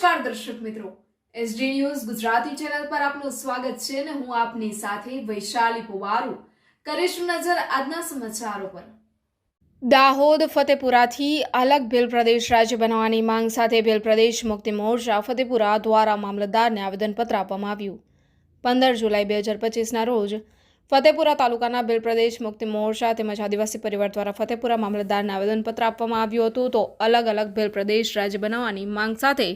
નમસ્કાર દર્શક મિત્રો. એસડી ન્યૂઝ ગુજરાતી ચેનલ પર આપનું સ્વાગત છે અને હું આપની સાથે વૈશાલી પુવારુ. કરીશું નજર આજના સમાચારો પર. દાહોદ, ફતેપુરાથી અલગ ભીલ પ્રદેશ રાજ્ય બનાવવાની માંગ સાથે ભીલ પ્રદેશ મુક્તિ મોરચા ફતેપુરા દ્વારા મામલતદારને આવેદનપત્ર આપવામાં આવ્યું. પંદર જુલાઈ બે હજાર પચીસના રોજ ફતેપુરા તાલુકાના ભીલ પ્રદેશ મુક્તિ મોરચા તેમજ આદિવાસી પરિવાર દ્વારા ફતેપુરા મામલતદારને આવેદનપત્ર આપવામાં આવ્યું હતું. તો અલગ અલગ ભીલ પ્રદેશ રાજ્ય બનાવવાની માંગ સાથે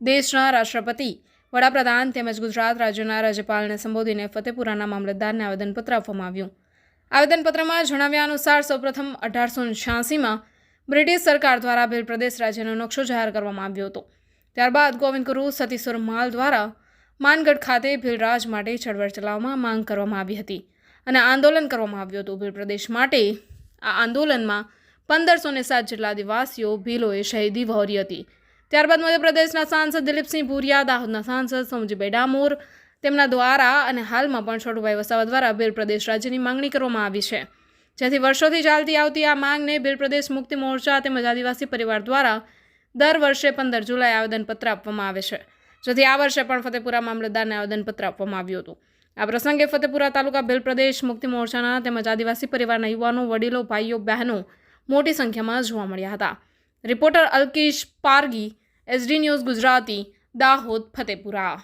દેશના રાષ્ટ્રપતિ, વડાપ્રધાન તેમજ ગુજરાત રાજ્યના રાજ્યપાલને સંબોધીને ફતેપુરાના મામલતદારને આવેદનપત્ર આપવામાં આવ્યું. આવેદનપત્રમાં જણાવ્યા અનુસાર, સૌપ્રથમ અઢારસો છ્યાસીમાં બ્રિટિશ સરકાર દ્વારા ભીલ પ્રદેશ રાજ્યનો નકશો જાહેર કરવામાં આવ્યો હતો. ત્યારબાદ ગોવિંદ ગુરુ સતીશ્વર માલ દ્વારા માનગઢ ખાતે ભીલરાજ માટે ચળવળ ચલાવવામાં માંગ કરવામાં આવી હતી અને આંદોલન કરવામાં આવ્યું હતું. ભીલ પ્રદેશ માટે આ આંદોલનમાં પંદરસો ને સાત જેટલા આદિવાસીઓ ભીલોએ શહીદી વહોરી હતી. ત્યારબાદ મધ્યપ્રદેશના સાંસદ દિલીપસિંહ ભુરિયા, દાહોદના સાંસદ સોમજીભાઈ ડામોર, તેમના દ્વારા અને હાલમાં પણ છોટુભાઈ વસાવા દ્વારા બિલ પ્રદેશ રાજ્યની માંગણી કરવામાં આવી છે. જેથી વર્ષોથી ચાલતી આવતી આ માંગને બિલ પ્રદેશ મુક્તિ મોરચા તેમજ આદિવાસી પરિવાર દ્વારા દર વર્ષે પંદર જુલાઈ આવેદનપત્ર આપવામાં આવે છે. જેથી આ વર્ષે પણ ફતેપુરા મામલતદારને આવેદનપત્ર આપવામાં આવ્યું હતું. આ પ્રસંગે ફતેપુરા તાલુકા બિલ પ્રદેશ મુક્તિ મોરચાના તેમજ આદિવાસી પરિવારના યુવાનો, વડીલો, ભાઈઓ, બહેનો મોટી સંખ્યામાં જોવા મળ્યા હતા. Reporter Alkish Pargi SD news Gujarati Dahod Fatepura.